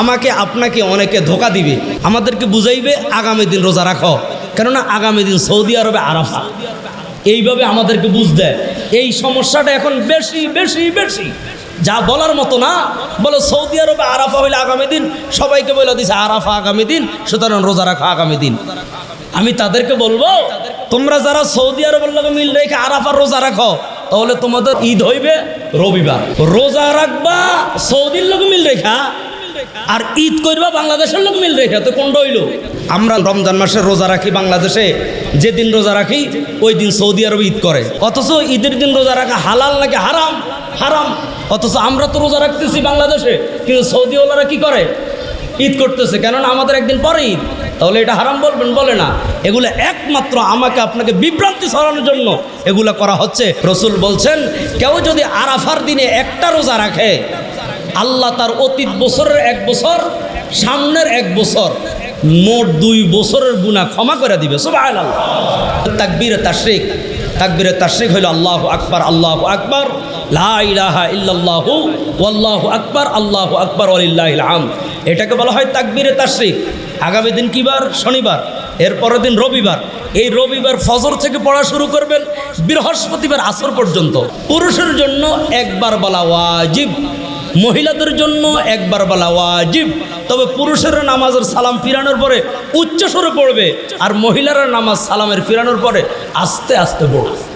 আমাকে আপনাকে অনেকে ধোকা দিবে। আমাদেরকে বুঝাইবে আগামী দিন রোজা রাখো। কেননা আগামী দিন সৌদি আরবে আরাফা এইভাবে আমাদেরকে বুঝ দেয়। এই সমস্যাটা এখন বেশি বেশি বেশি। যা বলার মতো না। বলে, সৌদি আরবে আরাফা হইলে আগামী দিন? সবাইকে বলে দিছে, আরাফা আগামী দিন, সুতরাং রোজা রাখা আগামী দিন। আমি তাদেরকে বলব, তোমরা যারা সৌদি আরবের লোক মিল রেখে আরাফার রোজা রাখো, তাহলে তোমাদের ঈদ হইবে রবিবার। রোজা রাখবা, সৌদির লোক মিল রেখা আর ঈদ করবা বাংলাদেশের লোক মিল রেখা, তো কোনটা হইল? আমরা রমজান মাসে রোজা রাখি বাংলাদেশে, যেদিন রোজা রাখি ওই দিন সৌদি আরবে ঈদ করে। অথচ ঈদের দিন রোজা রাখা হালাল নাকি হারাম? হারাম। অথচ আমরা তো রোজা রাখতেছি বাংলাদেশে, কিন্তু সৌদি সৌদিওয়ালারা কি করে? ঈদ করতেছে, কেননা আমাদের একদিন পরে ঈদ। তাহলে এটা হারাম বলবেন, বলে না। এগুলো একমাত্র আমাকে আপনাকে বিভ্রান্তি সরানোর জন্য এগুলো করা হচ্ছে। রসুল বলছেন, কেউ যদি আরাফার দিনে একটা রোজা রাখে আল্লাহ তার অতীত বছরের এক বছর, সামনের এক বছর, মোট দুই বছরের গুণা ক্ষমা করে দিবে। আল্লাহ তাকবীর তাশরিক। তাকবীরে হইল আল্লাহ আকবার, আল্লাহ আকবর, লা ইলাহা ইল্লাল্লাহু, ওয়াল্লাহু আকবার, আল্লাহু আকবার, ওয়ালিল্লাহিল হামদ। এটাকে বলা হয় তাকবীরে তাশরিক। আগামী দিন কি বার? শনিবার। এর পরের দিন রবিবার। এই রবিবার ফজর থেকে পড়া শুরু করবেন, বৃহস্পতিবার আসর পর্যন্ত। পুরুষের জন্য একবার বলা ওয়াজিব। মহিলাদের জন্য একবার বলা ওয়াজিব। তবে পুরুষেরা নামাজের সালাম ফিরানোর পরে উচ্চস্বরে পড়বে আর মহিলারা নামাজ সালামের ফিরানোর পরে আস্তে আস্তে পড়বে।